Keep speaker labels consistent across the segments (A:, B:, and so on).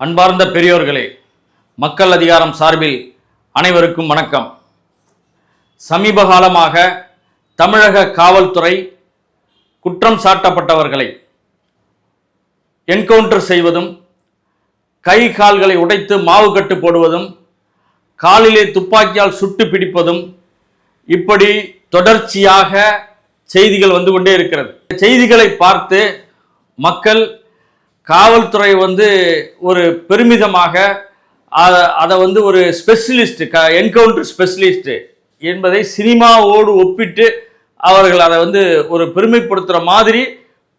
A: அன்பார்ந்த பெரியோர்களே மக்கள் அதிகாரம் சார்பில் அனைவருக்கும் வணக்கம். சமீப காலமாக தமிழக காவல்துறை குற்றம் சாட்டப்பட்டவர்களை என்கவுண்டர் செய்வதும் கை கால்களை உடைத்து மாவு கட்டு போடுவதும் காலிலே துப்பாக்கியால் சுட்டு பிடிப்பதும் இப்படி தொடர்ச்சியாக செய்திகள் வந்து கொண்டே இருக்கிறது. செய்திகளை பார்த்து மக்கள் காவல்துறை வந்து ஒரு பெருமிதமாக அதை வந்து ஒரு ஸ்பெஷலிஸ்ட் க என்கவுண்டர் ஸ்பெஷலிஸ்ட்டு என்பதை சினிமாவோடு ஒப்பிட்டு அவர்கள் அதை வந்து ஒரு பெருமைப்படுத்துகிற மாதிரி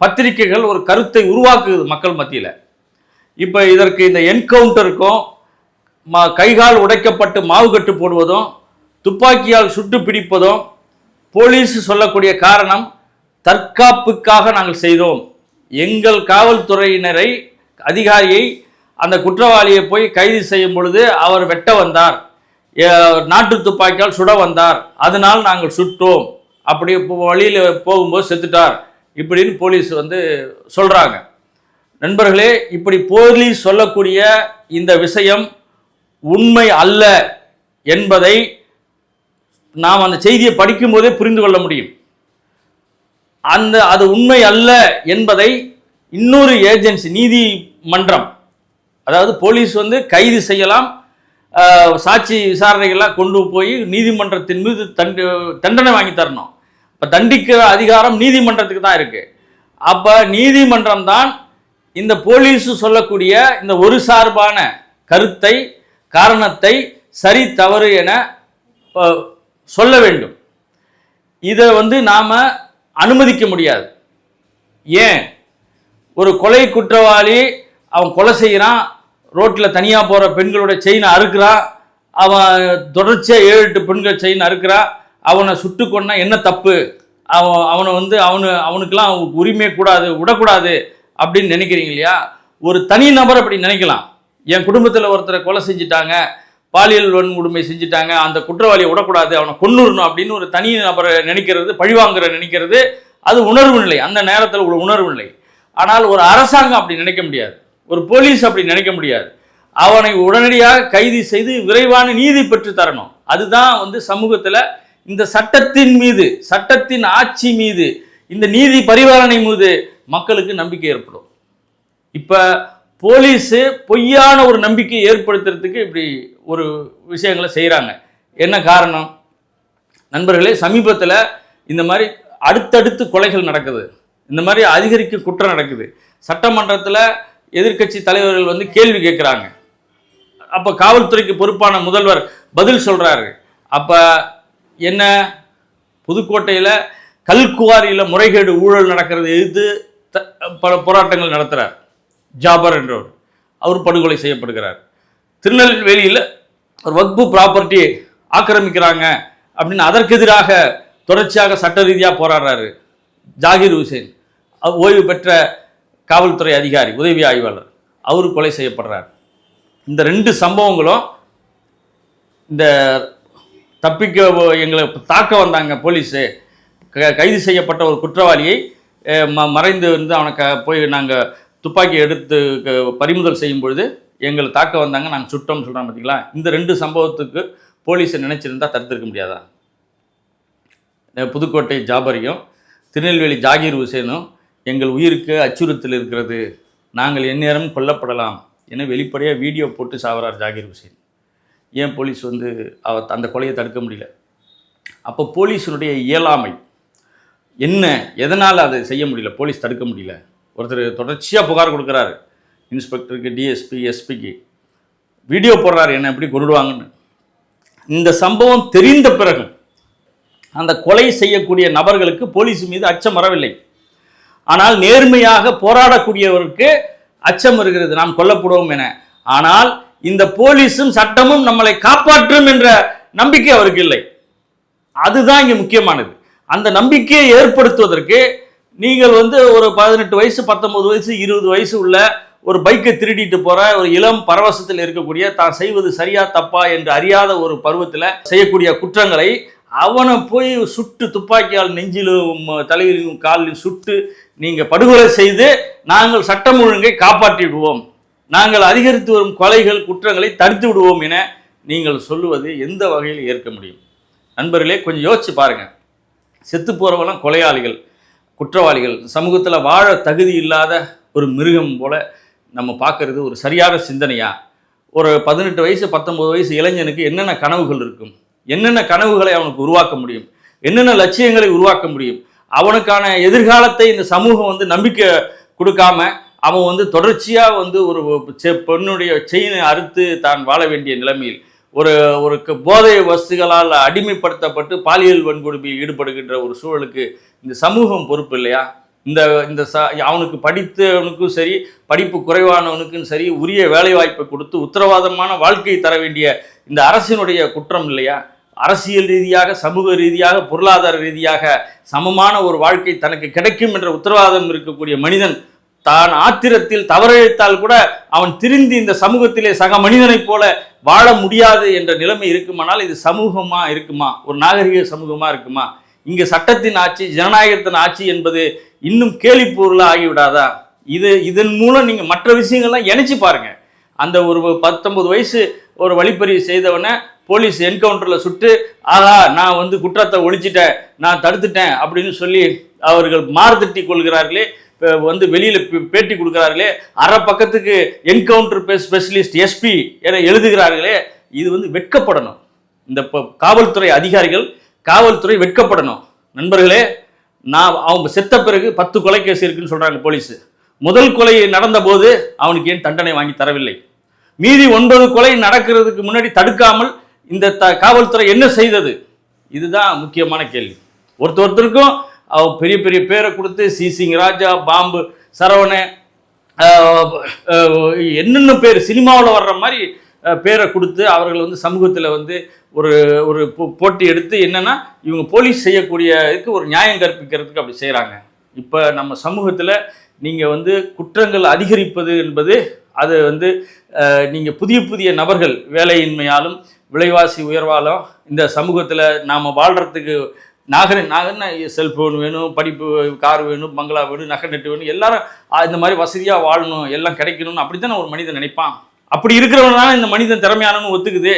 A: பத்திரிகைகள் ஒரு கருத்தை உருவாக்குது மக்கள் மத்தியில். இப்போ இதற்கு இந்த என்கவுண்டருக்கும் மா கைகால் உடைக்கப்பட்டு மாவு கட்டு போடுவதும் துப்பாக்கியால் சுட்டு பிடிப்பதும் போலீஸ் சொல்லக்கூடிய காரணம் தற்காப்புக்காக நாங்கள் செய்தோம். எங்கள் காவல்துறையினரை அதிகாரியை அந்த குற்றவாளியை போய் கைது செய்யும் பொழுது அவர் வெட்ட வந்தார். நாட்டு துப்பாக்கியால் சுட வந்தார். அதனால் நாங்கள் சுட்டோம். அப்படி வழியில் போகும்போது செத்துட்டார். இப்படின்னு போலீஸ் வந்து சொல்கிறாங்க நண்பர்களே இப்படி போலீஸ் சொல்லக்கூடிய இந்த விஷயம் உண்மை அல்ல என்பதை நாம் அந்த செய்தியை படிக்கும்போதே புரிந்து கொள்ள முடியும். அந்த அது உண்மை அல்ல என்பதை இன்னொரு ஏஜென்சி நீதிமன்றம் அதாவது போலீஸ் வந்து கைது செய்யலாம் சாட்சி விசாரணைகள்லாம் கொண்டு போய் நீதிமன்றத்தின் மீது தண்டு தண்டனை வாங்கி தரணும். இப்போ தண்டிக்கிற அதிகாரம் நீதிமன்றத்துக்கு தான் இருக்குது அப்போ நீதிமன்றம் தான் இந்த போலீஸ் சொல்லக்கூடிய இந்த ஒரு சார்பான கருத்தை காரணத்தை சரி தவறு என சொல்ல வேண்டும். இதை வந்து நாம் அனுமதிக்க முடியாது. ஏன்? ஒரு கொலை குற்றவாளி அவன் கொலை செய்கிறான் ரோட்டில் தனியாக போகிற பெண்களோட செயினை அறுக்கிறான் அவன் தொடர்ச்சியாக ஏழு எட்டு பெண்கள் செயின் அறுக்கிறான் அவனை சுட்டு கொண்டா என்ன தப்பு? அவன் அவனை வந்து அவனு அவனுக்கெல்லாம் உரிமை கூடாது விடக்கூடாது அப்படின்னு நினைக்கிறீங்க இல்லையா? ஒரு தனி நபர் அப்படி நினைக்கலாம். என் குடும்பத்தில் ஒருத்தரை கொலை செஞ்சுட்டாங்க பாலியல் வன்கொடுமை செஞ்சுட்டாங்க. அந்த குற்றவாளியை விடக்கூடாது. அவனை கொண்டுடணும் அப்படின்னு ஒரு தனி நபரை நினைக்கிறது பழிவாங்குற நினைக்கிறது. அது உணர்வு நிலை. அந்த நேரத்தில் உள்ள உணர்வு நிலை. ஆனால் ஒரு அரசாங்கம் அப்படி நினைக்க முடியாது. ஒரு போலீஸ் அப்படி நினைக்க முடியாது. அவனை உடனடியாக கைது செய்து விரைவான நீதி பெற்று தரணும். அதுதான் வந்து சமூகத்தில் இந்த சட்டத்தின் மீது சட்டத்தின் ஆட்சி மீது இந்த நீதி பரிபாலனை மீது மக்களுக்கு நம்பிக்கை ஏற்படும். இப்போ போலீஸு பொய்யான ஒரு நம்பிக்கையை ஏற்படுத்துறதுக்கு இப்படி ஒரு விஷயங்களை செய்கிறாங்க என்ன காரணம்? நண்பர்களே சமீபத்தில் இந்த மாதிரி அடுத்தடுத்து கொலைகள் நடக்குது. இந்த மாதிரி அதிகரிக்கும் குற்றம் நடக்குது. சட்டமன்றத்தில் எதிர்க்கட்சி தலைவர்கள் வந்து கேள்வி கேட்குறாங்க. அப்போ காவல்துறைக்கு பொறுப்பான முதல்வர் பதில் சொல்கிறாரு அப்போ என்ன? புதுக்கோட்டையில் கல்குவாரியில் முறைகேடு ஊழல் நடக்கிறது எதிர்த்து த- பல போராட்டங்கள் நடத்துகிறார் ஜாபர் என்றவர். அவர் படுகொலை செய்யப்படுகிறார். திருநெல்வேலியில் ஒரு வக்பு ப்ராப்பர்ட்டி ஆக்கிரமிக்கிறாங்க அப்படின்னு அதற்கு எதிராக தொடர்ச்சியாக சட்ட ரீதியாக போராடுறாரு ஜாகிர் ஹுசேன். ஓய்வு பெற்ற காவல்துறை அதிகாரி உதவி ஆய்வாளர். அவர் கொலை செய்யப்படுறார். இந்த ரெண்டு சம்பவங்களும் இந்த தப்பிக்க எங்களை தாக்க வந்தாங்க போலீஸு. க- கைது செய்யப்பட்ட ஒரு குற்றவாளியை ம மறைந்து வந்து அவனை க போய் நாங்கள் துப்பாக்கி எடுத்து க- பறிமுதல் செய்யும் பொழுது எங்களை தாக்க வந்தாங்க நாங்கள் சுட்டோம்னு சொல்கிறோம் பார்த்தீங்களா இந்த ரெண்டு சம்பவத்துக்கு போலீஸை நினச்சிருந்தா தடுத்திருக்க முடியாதா? புதுக்கோட்டை ஜாபரியும் திருநெல்வேலி ஜாகீர் ஹுசேனும் எங்கள் உயிருக்கு அச்சுறுத்தல் இருக்கிறது. நாங்கள் எந்நேரமும் கொல்லப்படலாம் என வெளிப்படையாக வீடியோ போட்டு சாவறார் ஜாகீர் ஹுசேன் ஏன் போலீஸ் வந்து அவ அந்த கொலையை தடுக்க முடியல? அப்போ போலீஸினுடைய இயலாமை என்ன? எதனால் அதை செய்ய முடியல? போலீஸ் தடுக்க முடியல? ஒருத்தர் தொடர்ச்சியாக புகார் கொடுக்குறாரு. இன்ஸ்பெக்டருக்கு டிஎஸ்பி எஸ்பிக்கு வீடியோ போடுறாரு என்ன எப்படி கொண்டுடுவாங்கன்னு. இந்த சம்பவம் தெரிந்த பிறகு அந்த கொலை செய்யக்கூடிய நபர்களுக்கு போலீஸ் மீது அச்சம் வரவில்லை. ஆனால் நேர்மையாக போராடக்கூடியவருக்கு அச்சம் இருக்கிறது நாம் கொல்லப்படுவோம் என. ஆனால் இந்த போலீஸும் சட்டமும் நம்மளை காப்பாற்றும் என்ற நம்பிக்கை அவருக்கு இல்லை. அதுதான் இங்கே முக்கியமானது. அந்த நம்பிக்கையை ஏற்படுத்துவதற்கு நீங்கள் வந்து ஒரு பதினெட்டு வயசு பத்தொன்பது வயசு இருபது வயசு உள்ள ஒரு பைக்கை திருடிட்டு போற ஒரு இளம் பரவசத்தில் இருக்கக்கூடிய தான் செய்வது சரியா தப்பா என்று அறியாத ஒரு பருவத்தில் செய்யக்கூடிய குற்றங்களை அவனை போய் சுட்டு துப்பாக்கியால் நெஞ்சிலும் தலையிலும் காலிலும் சுட்டு நீங்கள் படுகொலை செய்து நாங்கள் சட்டம் ஒழுங்கை காப்பாற்றிடுவோம். நாங்கள் அதிகரித்து வரும் கொலைகள் குற்றங்களை தடுத்து விடுவோம் என நீங்கள் சொல்லுவது எந்த வகையில் ஏற்க முடியும்? நண்பர்களே கொஞ்சம் யோசிச்சு பாருங்கள் செத்து போகிறவங்களாம் கொலையாளிகள் குற்றவாளிகள். சமூகத்தில் வாழ தகுதி இல்லாத ஒரு மிருகம் போல நம்ம பார்க்குறது ஒரு சரியான சிந்தனையா? ஒரு பதினெட்டு வயசு பத்தொம்பது வயசு இளைஞனுக்கு என்னென்ன கனவுகள் இருக்கும்? என்னென்ன கனவுகளை அவனுக்கு உருவாக்க முடியும்? என்னென்ன லட்சியங்களை உருவாக்க முடியும்? அவனுக்கான எதிர்காலத்தை இந்த சமூகம் வந்து நம்பிக்கை கொடுக்காம அவன் வந்து தொடர்ச்சியாக வந்து ஒரு செ- பெண்ணுடைய செயினை அறுத்து தான் வாழ வேண்டிய நிலைமையில் ஒரு ஒரு க- போதை வஸ்துகளால் அடிமைப்படுத்தப்பட்டு பாலியல் வன்கொடுமையில் ஈடுபடுகின்ற ஒரு சூழலுக்கு இந்த சமூகம் பொறுப்பு இல்லையா? இந்த இந்த ச அவனுக்கு படித்தவனுக்கும் சரி படிப்பு குறைவானவனுக்கும் சரி உரிய வேலைவாய்ப்பை கொடுத்து உத்தரவாதமான வாழ்க்கையை தர வேண்டிய இந்த அரசினுடைய குற்றம் இல்லையா? அரசியல் ரீதியாக சமூக ரீதியாக பொருளாதார ரீதியாக சமமான ஒரு வாழ்க்கை தனக்கு கிடைக்கும் என்ற உத்தரவாதம் இருக்கக்கூடிய மனிதன் தான் ஆத்திரத்தில் தவறழித்தால் கூட அவன் திருந்தி இந்த சமூகத்திலே சக மனிதனைப் போல வாழ முடியாது என்ற நிலைமை இருக்குமானால் இது சமூகமாக இருக்குமா? ஒரு நாகரிக சமூகமாக இருக்குமா? இங்கு சட்டத்தின் ஆட்சி ஜனநாயகத்தின் ஆட்சி என்பது இன்னும் கேலிப்பொருளா ஆகிவிடாதா? இது இதன் மூலம் நீங்கள் மற்ற விஷயங்கள்லாம் இணைச்சி பாருங்க. அந்த ஒரு பத்தொன்பது வயசு ஒரு வழிப்பறிவு செய்தவனை போலீஸ் என்கவுண்டரில் சுட்டு ஆஹா நான் வந்து குற்றத்தை ஒழிச்சிட்டேன் நான் தடுத்துட்டேன் அப்படின்னு சொல்லி அவர்கள் மாறுதட்டி கொள்கிறார்களே வந்து வெளியில் பேட்டி கொடுக்குறார்களே அரை பக்கத்துக்கு என்கவுண்டர் ஸ்பெஷலிஸ்ட் எஸ்பி என எழுதுகிறார்களே இது வந்து வெட்கப்படணும். இந்த காவல்துறை அதிகாரிகள் காவல்துறை வெட்கப்படணும். நண்பர்களே நான் அவங்க செத்த பிறகு பத்து கொலை கேஸ் இருக்குன்னு சொல்கிறாங்க போலீஸ். முதல் கொலை நடந்தபோது அவனுக்கு ஏன் தண்டனை வாங்கி தரவில்லை? மீதி ஒன்பது கொலை நடக்கிறதுக்கு முன்னாடி தடுக்காமல் இந்த த காவல்துறை என்ன செய்தது? இதுதான் முக்கியமான கேள்வி. ஒருத்தர் ஒருத்தருக்கும் அவ பெரிய பெரிய பேரை கொடுத்து சிசிங் ராஜா பாம்பு சரவணன் என்னென்ன பேர் சினிமாவில் வர்ற மாதிரி பேரை கொடுத்து அவர்கள் வந்து சமூகத்தில் வந்து ஒரு ஒரு போ- போட்டி எடுத்து என்னென்னா இவங்க போலீஸ் செய்யக்கூடிய இதுக்கு ஒரு நியாயம் கற்பிக்கிறதுக்கு அப்படி செய்கிறாங்க இப்போ நம்ம சமூகத்தில் நீங்கள் வந்து குற்றங்கள் அதிகரிப்பது என்பது அது வந்து நீங்கள் புதிய புதிய நபர்கள் வேலையின்மையாலும் விலைவாசி உயர்வாலும் இந்த சமூகத்தில் நாம் வாழ்கிறதுக்கு நாகரி நாகரிக செல்ஃபோன் வேணும் படிப்பு கார் வேணும் பங்களா வேணும் நகை நெட்டு வேணும் எல்லாரும் இந்த மாதிரி வசதியாக வாழணும் எல்லாம் கிடைக்கணும்னு அப்படி தானே ஒரு மனிதன் நினைப்பான்? அப்படி இருக்கிறவனால இந்த மனிதன் திறமையானன்னு ஒத்துக்குது.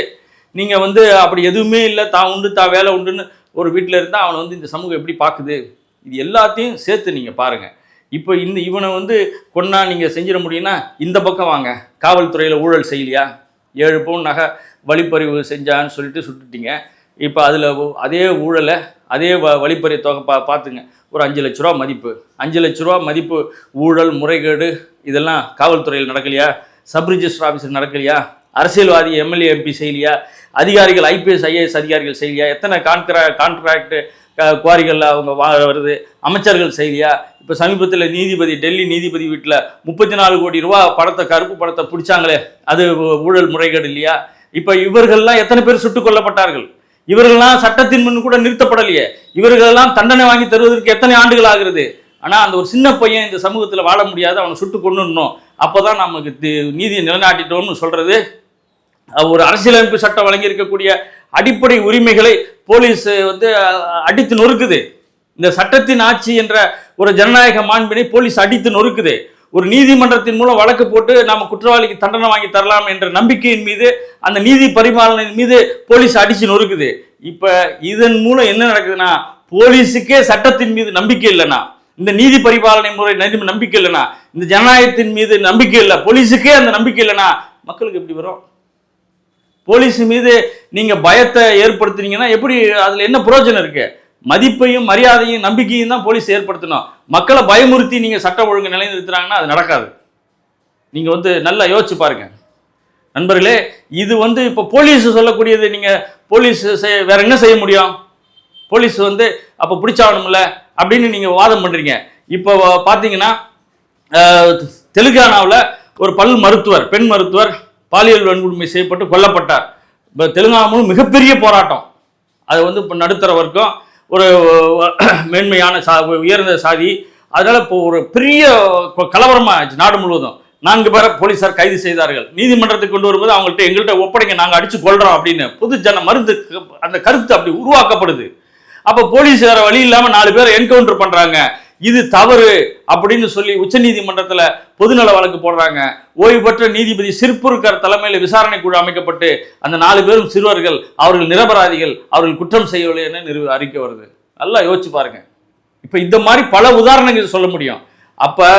A: நீங்கள் வந்து அப்படி எதுவுமே இல்லை தான் உண்டு தான் வேலை உண்டுன்னு ஒரு வீட்டில் இருந்தால் அவனை வந்து இந்த சமூகம் எப்படி பார்க்குது? இது எல்லாத்தையும் சேர்த்து நீங்கள் பாருங்கள் இப்போ இந்த இவனை வந்து கொன்னா நீங்கள் செஞ்சிட முடியும்னா இந்த பக்கம் வாங்க. காவல்துறையில் ஊழல் செய்யலையா? ஏழு பவுன் நகை வழிப்பறிவு செஞ்சான்னு சொல்லிட்டு சுட்டுட்டீங்க. இப்போ அதில் அதே ஊழலை அதே வ வழிப்பறி தொகை பா பார்த்துங்க ஒரு அஞ்சு லட்ச ரூபா மதிப்பு. அஞ்சு லட்ச ரூபா மதிப்பு ஊழல் முறைகேடு இதெல்லாம் காவல்துறையில் நடக்கலையா? சப் ரிஜிஸ்டர் ஆஃபீஸர் நடக்கலையா? அரசியல்வாதி எம்எல்ஏ எம்பி செய்யலையா? அதிகாரிகள் ஐபிஎஸ் ஐஏஎஸ் அதிகாரிகள் செய்யலையா? எத்தனை கான்ட்ரா கான்ட்ராக்ட் குவாரிகளில் அவங்க வா வருது? அமைச்சர்கள் செய்யலையா? இப்போ சமீபத்தில் நீதிபதி டெல்லி நீதிபதி வீட்டில் முப்பத்தி நாலு கோடி ரூபா படத்தை கருப்பு படத்தை பிடிச்சாங்களே அது ஊழல் முறைகேடு இல்லையா? இப்போ இவர்கள்லாம் எத்தனை பேர் சுட்டுக் கொல்லப்பட்டார்கள்? இவர்கள்லாம் சட்டத்தின் முன் கூட நிறுத்தப்படலையே. இவர்களெல்லாம் தண்டனை வாங்கி தருவதற்கு எத்தனை ஆண்டுகள் ஆகிறது? ஆனால் அந்த ஒரு சின்ன பையன் இந்த சமூகத்தில் வாழ முடியாது அவனை சுட்டு கொண்டுடணும் அப்போ தான் நமக்கு தி- நீதியை நிலைநாட்டிட்டோம்னு சொல்கிறது ஒரு அரசியலமைப்பு சட்டம் வழங்கியிருக்கக்கூடிய அடிப்படை உரிமைகளை போலீஸ் வந்து அடித்து நொறுக்குது. இந்த சட்டத்தின் ஆட்சி என்ற ஒரு ஜனநாயக மாண்பினை போலீஸ் அடித்து நொறுக்குது. ஒரு நீதிமன்றத்தின் மூலம் வழக்கு போட்டு நாம குற்றவாளிக்கு தண்டனை வாங்கி தரலாம் என்ற நம்பிக்கையின் மீது அந்த நீதி பரிமாலனையின் மீது போலீஸ் அடித்து நொறுக்குது. இப்போ இதன் மூலம் என்ன நடக்குதுன்னா போலீஸுக்கே சட்டத்தின் மீது நம்பிக்கை இல்லைன்னா இந்த நீதி பரிபாலனை முறை நம்பிக்கை இல்லைனா இந்த ஜனநாயகத்தின் மீது நம்பிக்கை இல்லை போலீஸுக்கே அந்த நம்பிக்கை இல்லைனா மக்களுக்கு எப்படி வரும்? போலீஸ் மீது நீங்க பயத்தை ஏற்படுத்துனீங்கன்னா எப்படி அதுல என்ன புரோஜனம் இருக்கு? மதிப்பையும் மரியாதையும் நம்பிக்கையும் தான் போலீஸ் ஏற்படுத்தணும். மக்களை பயமுறுத்தி நீங்க சட்ட ஒழுங்கு நிலைநிறுத்துறாங்கன்னா அது நடக்காது. நீங்க வந்து நல்லா யோசிச்சு பாருங்க. நண்பர்களே இது வந்து இப்போ போலீஸ் சொல்லக்கூடியது நீங்க போலீஸ் செய்ய வேற என்ன செய்ய முடியும்? போலீஸ் வந்து அப்போ பிடிச்சாகணும்ல? அப்படின்னு நீங்கள் வாதம் பண்ணுறீங்க இப்போ பார்த்தீங்கன்னா தெலுங்கானாவில் ஒரு பல் மருத்துவர் பெண் மருத்துவர் பாலியல் வன்கொடுமை செய்யப்பட்டு கொல்லப்பட்டார். இப்போ தெலுங்கானா மிகப்பெரிய போராட்டம். அது வந்து இப்போ நடுத்தர வர்க்கம் ஒரு மேன்மையான சா உயர்ந்த சாதி. அதனால் இப்போ ஒரு பெரிய கலவரமா ஆச்சு நாடு முழுவதும். நான்கு பேரை போலீசார் கைது செய்தார்கள். நீதிமன்றத்துக்கு கொண்டு வரும்போது அவங்கள்ட்ட எங்கள்கிட்ட ஒப்படைங்க நாங்கள் அடித்து கொள்கிறோம் அப்படின்னு. பொது ஜன மருந்து அந்த கருத்து அப்படி உருவாக்கப்படுது. அப்போ போலீஸ் வேற வழி இல்லாமல் நாலு பேரை என்கவுண்டர் பண்றாங்க. இது தவறு அப்படின்னு சொல்லி உச்சநீதிமன்றத்தில் பொதுநல வழக்கு போடுறாங்க. ஓய்வு பெற்ற நீதிபதி சிற்புருக்கர் தலைமையில் விசாரணை குழு அமைக்கப்பட்டு அந்த நாலு பேரும் சிறுவர்கள் அவர்கள் நிரபராதிகள் அவர்கள் குற்றம் செய்யவில்லை என நிறு அறிக்கை வருது. நல்லா யோசிச்சு பாருங்க. இப்ப இந்த மாதிரி பல உதாரணங்கள் சொல்ல முடியும். அப்ப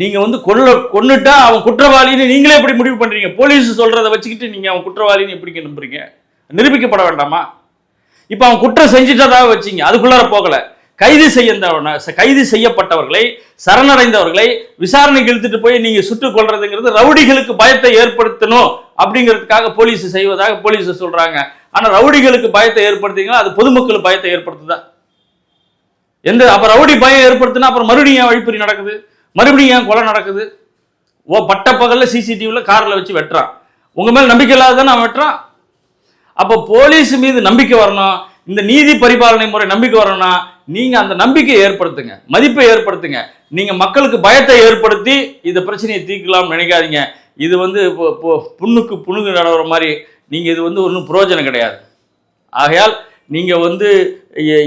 A: நீங்க வந்து கொல்ல கொண்டுட்டா அவன் குற்றவாளின்னு நீங்களே எப்படி முடிவு பண்றீங்க? போலீஸ் சொல்றதை வச்சுக்கிட்டு நீங்க அவன் குற்றவாளின்னு எப்படி நம்புறீங்க? நிரூபிக்கப்பட வேண்டாமா? இப்போ அவன் குற்றம் செஞ்சுட்டதாக வச்சீங்க அதுக்குள்ளார போகல. கைது செய்ய கைது செய்யப்பட்டவர்களை சரணடைந்தவர்களை விசாரணைக்கு இழுத்துட்டு போய் நீங்க சுட்டுக் கொள்றதுங்கிறது ரவுடிகளுக்கு பயத்தை ஏற்படுத்தணும் அப்படிங்கிறதுக்காக போலீஸ் செய்வதாக போலீஸ் சொல்றாங்க. ஆனா ரவுடிகளுக்கு பயத்தை ஏற்படுத்திங்கன்னா அது பொதுமக்கள் பயத்தை ஏற்படுத்துதா? எந்த அப்ப ரவுடி பயம் ஏற்படுத்தினா அப்புறம் மறுபடியும் ஏன் வழிப்பறி நடக்குது? மறுபடியும் ஏன் கொலை நடக்குது? ஓ பட்ட பகல்ல சிசிடிவியில் கார்ல வச்சு வெட்டுறான். உங்க மேல நம்பிக்கை இல்லாத தானே அவன் வெட்டுறான்? அப்போ போலீஸ் மீது நம்பிக்கை வரணும். இந்த நீதி பரிபாலனை முறை நம்பிக்கை வரணும்னா நீங்க அந்த நம்பிக்கையை ஏற்படுத்துங்க. மதிப்பை ஏற்படுத்துங்க. நீங்க மக்களுக்கு பயத்தை ஏற்படுத்தி இந்த பிரச்சனையை தீர்க்கலாம்னு நினைக்காதீங்க. இது வந்து இப்போ புண்ணுக்கு புண்ணுக்கு நடவுற மாதிரி நீங்க இது வந்து ஒன்றும் புரோஜனம் கிடையாது. ஆகையால் நீங்க வந்து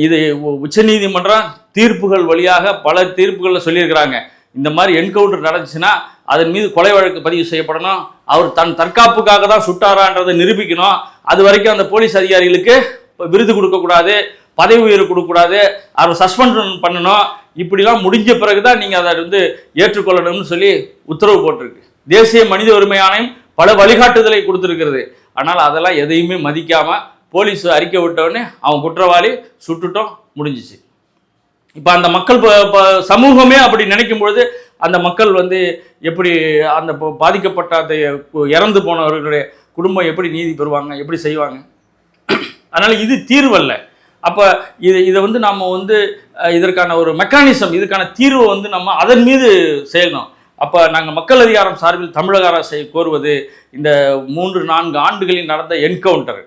A: இது உ- உச்சநீதிமன்றம் தீர்ப்புகள் வழியாக பல தீர்ப்புகளில் சொல்லியிருக்கிறாங்க. இந்த மாதிரி என்கவுண்டர் நடந்துச்சுன்னா அதன் மீது கொலை வழக்கு பதிவு செய்யப்படணும். அவர் தன் தற்காப்புக்காக தான் சுட்டாரான்றதை நிரூபிக்கணும். அது வரைக்கும் அந்த போலீஸ் அதிகாரிகளுக்கு விருது கொடுக்கக்கூடாது பதவி உயர்வு கொடுக்கக்கூடாது. அவர் சஸ்பெண்ட் பண்ணணும். இப்படிலாம் முடிஞ்ச பிறகு தான் நீங்கள் அதை வந்து ஏற்றுக்கொள்ளணும்னு சொல்லி உத்தரவு போட்டிருக்கு. தேசிய மனித உரிமை ஆணையம் பல வழிகாட்டுதலை கொடுத்துருக்கிறது. ஆனால் அதெல்லாம் எதையுமே மதிக்காமல் போலீஸ் அறிக்கை விட்டவுடனே அவன் குற்றவாளி சுட்டுட்டோம் முடிஞ்சிச்சு. இப்போ அந்த மக்கள் ப- ப- சமூகமே அப்படி நினைக்கும் பொழுது அந்த மக்கள் வந்து எப்படி அந்த பாதிக்கப்பட்ட அந்த இறந்து போனவர்களுடைய குடும்பம் எப்படி நீதி பெறுவாங்க எப்படி செய்வாங்க? அதனால் இது தீர்வல்ல அப்போ இது இதை வந்து நம்ம வந்து இதற்கான ஒரு மெக்கானிசம் இதுக்கான தீர்வை வந்து நம்ம அதன் மீது செய்யணும். அப்போ நாங்கள் மக்கள் அதிகாரம் சார்பில் தமிழக அரசை கோருவது இந்த மூன்று நான்கு ஆண்டுகளில் நடந்த என்கவுண்டர்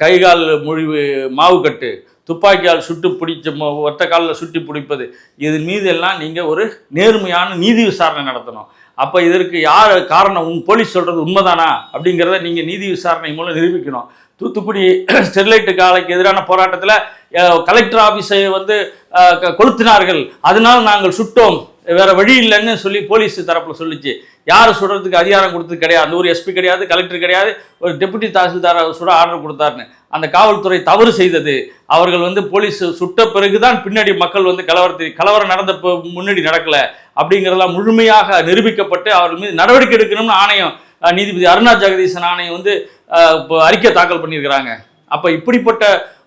A: கைகால் மொழிவு மாவுக்கட்டு துப்பாக்கியால் சுட்டு பிடிச்ச ம- ஒத்த காலில் சுட்டி பிடிப்பது. இதன் மீது எல்லாம் நீங்கள் ஒரு நேர்மையான நீதி விசாரணை நடத்தணும். அப்போ இதற்கு யார் காரணம்? உன் போலீஸ் சொல்கிறது உண்மைதானா? அப்படிங்கிறத நீங்கள் நீதி விசாரணை மூலம் நிரூபிக்கணும். தூத்துக்குடி ஸ்டெர்லைட்டு காலைக்கு எதிரான போராட்டத்தில் கலெக்டர் ஆஃபீஸை வந்து க- கொளுத்தினார்கள். அதனால் நாங்கள் சுட்டோம். வேற வழி இல்லைன்னு சொல்லி போலீஸ் தரப்புல சொல்லிச்சு. யார் சுடுறதுக்கு அதிகாரம் கொடுத்தது கிடையாது. அந்த ஒரு எஸ்பி கிடையாது கலெக்டர் கிடையாது ஒரு டெபுட்டி தாசில்தார் சுட ஆர்டர் கொடுத்தாருன்னு. அந்த காவல்துறை தவறு செய்தது. அவர்கள் வந்து போலீஸ் சுட்ட பிறகுதான் பின்னாடி மக்கள் வந்து கலவரத்தை கலவரம் நடந்த முன்னாடி நடக்கல. அப்படிங்கிறதெல்லாம் முழுமையாக நிரூபிக்கப்பட்டு அவர்கள் மீது நடவடிக்கை எடுக்கணும்னு ஆணையம் நீதிபதி அருணா ஜெகதீசன் ஆணையம் வந்து இப்போ அறிக்கை தாக்கல் பண்ணியிருக்கிறாங்க. அப்போ இப்படிப்பட்ட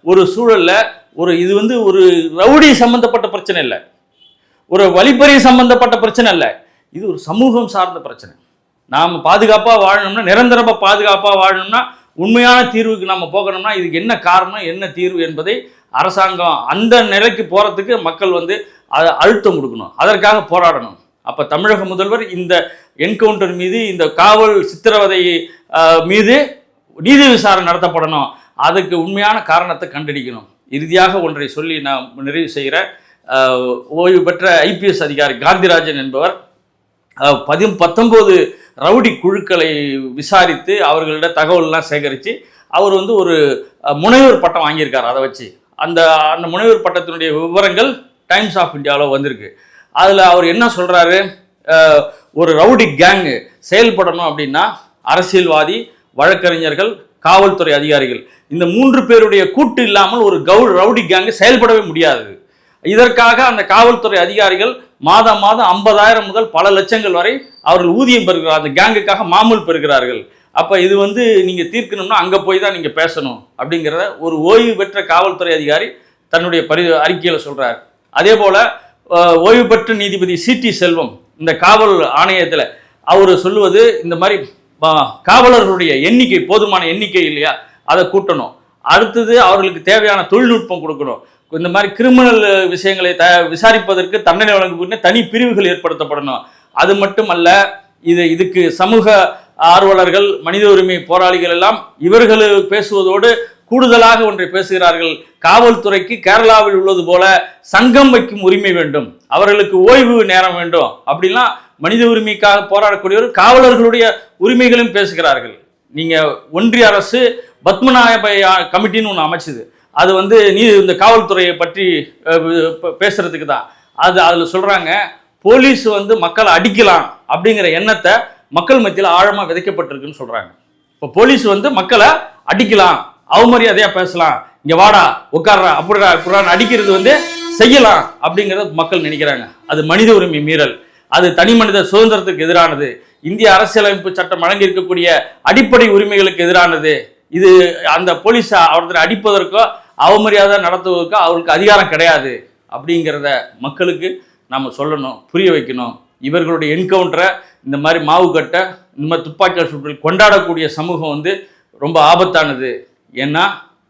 A: ஒரு சூழலில் ஒரு இது வந்து ஒரு ரவுடி சம்பந்தப்பட்ட பிரச்சனை இல்லை. ஒரு வழிப்பறி சம்பந்தப்பட்ட பிரச்சனை இல்லை. இது ஒரு சமூகம் சார்ந்த பிரச்சனை. நாம் பாதுகாப்பாக வாழணும்னா நிரந்தரமாக பாதுகாப்பாக வாழணும்னா உண்மையான தீர்வுக்கு நம்ம போகணும்னா இதுக்கு என்ன காரணம் என்ன தீர்வு என்பதை அரசாங்கம் அந்த நிலைக்கு போகிறதுக்கு மக்கள் வந்து அதை அழுத்தம் கொடுக்கணும். அதற்காக போராடணும். அப்போ தமிழக முதல்வர் இந்த என்கவுண்டர் மீது இந்த காவல் சித்திரவதை மீது நீதி விசாரணை நடத்தப்படணும். அதுக்கு உண்மையான காரணத்தை கண்டுபிடிக்கணும் இறுதியாக ஒன்றை சொல்லி நான் நிறைவு செய்கிறேன். ஓய்வு பெற்ற ஐபிஎஸ் அதிகாரி காந்திராஜன் என்பவர் பதி பத்தொம்போது ரவுடி குழுக்களை விசாரித்து அவர்களிட தகவல்லாம் சேகரித்து அவர் வந்து ஒரு முனைவர் பட்டம் வாங்கியிருக்கார் அதை வச்சு. அந்த அந்த முனைவர் பட்டத்தினுடைய விவரங்கள் டைம்ஸ் ஆஃப் இந்தியாவில் வந்திருக்கு. அதில் அவர் என்ன சொல்கிறாரு ஒரு ரவுடி கேங்கு செயல்படணும் அப்படின்னா அரசியல்வாதி வழக்கறிஞர்கள் காவல்துறை அதிகாரிகள். இந்த மூன்று பேருடைய கூட்டு இல்லாமல் ஒரு கவு ரவுடி கேங்கு செயல்படவே முடியாது. இதற்காக அந்த காவல்துறை அதிகாரிகள் மாதம் மாதம் ஐம்பதாயிரம் முதல் பல லட்சங்கள் வரை அவர்கள் ஊதியம் பெறுகிறார். அந்த கேங்குக்காக மாமூல் பெறுகிறார்கள். அப்போ இது வந்து நீங்கள் தீர்க்கணும்னா அங்கே போய் தான் நீங்கள் பேசணும் அப்படிங்கிறத ஒரு ஓய்வு பெற்ற காவல்துறை அதிகாரி தன்னுடைய பரி அறிக்கையில் சொல்கிறார் அதே போல் ஓய்வு பெற்ற நீதிபதி சிடி செல்வம் இந்த காவல் ஆணையத்தில் அவர் சொல்லுவது இந்த மாதிரி காவலர்களுடைய எண்ணிக்கை போதுமான எண்ணிக்கை இல்லையா? அதை கூட்டணும். அடுத்தது அவர்களுக்கு தேவையான தொழில்நுட்பம் கொடுக்கணும். இந்த மாதிரி கிரிமினல் விஷயங்களை த விசாரிப்பதற்கு தண்டனை வழங்கக்கூடிய தனி பிரிவுகள் ஏற்படுத்தப்படணும். அது மட்டுமல்ல இது இதுக்கு சமூக ஆர்வலர்கள் மனித உரிமை போராளிகள் எல்லாம் இவர்கள் பேசுவதோடு கூடுதலாக ஒன்றை பேசுகிறார்கள். காவல்துறைக்கு கேரளாவில் உள்ளது போல சங்கம் வைக்கும் உரிமை வேண்டும். அவர்களுக்கு ஓய்வு நேரம் வேண்டும். அப்படிலாம் மனித உரிமைக்காக போராடக்கூடியவர் காவலர்களுடைய உரிமைகளும் பேசுகிறார்கள். நீங்கள் ஒன்றிய அரசு பத்மநாப கமிட்டின்னு ஒன்று அமைச்சது. அது வந்து நீ இந்த காவல்துறையை பற்றி பேசுறதுக்கு தான். அது அதில் சொல்கிறாங்க போலீஸ் வந்து மக்களை அடிக்கலாம் அப்படிங்கிற எண்ணத்தை மக்கள் மத்தியில் ஆழமாக விதைக்கப்பட்டிருக்குன்னு சொல்கிறாங்க இப்போ போலீஸ் வந்து மக்களை அடிக்கலாம் அவமரியாதையாக பேசலாம். இங்கே வாடா உட்கார்றா அப்படிடா குரான் அடிக்கிறது வந்து செய்யலாம் அப்படிங்கிறத மக்கள் நினைக்கிறாங்க. அது மனித உரிமை மீறல். அது தனி மனித சுதந்திரத்துக்கு எதிரானது. இந்திய அரசியலமைப்பு சட்டம் வழங்கி இருக்கக்கூடிய அடிப்படை உரிமைகளுக்கு எதிரானது. இது அந்த போலீஸ் ஒருத்தரை அடிப்பதற்கோ அவமரியாதை நடத்துவதற்கு அவருக்கு அதிகாரம் கிடையாது அப்படிங்கிறத மக்களுக்கு நாம் சொல்லணும் புரிய வைக்கணும். இவர்களுடைய என்கவுண்டரை இந்த மாதிரி மாவு கட்டை இந்த மாதிரி துப்பாக்கியால் சுற்றில் கொண்டாடக்கூடிய சமூகம் வந்து ரொம்ப ஆபத்தானது. ஏன்னா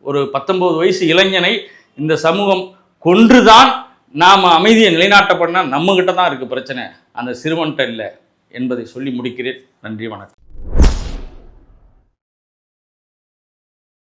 A: ஒரு பத்தொன்பது வயசு இளைஞனை இந்த சமூகம் கொன்றுதான் நாம் அமைதியை நிலைநாட்ட நம்மகிட்ட தான் இருக்குது பிரச்சனை. அந்த சிறுவன்கிட்ட இல்லை என்பதை சொல்லி முடிக்கிறேன். நன்றி வணக்கம்.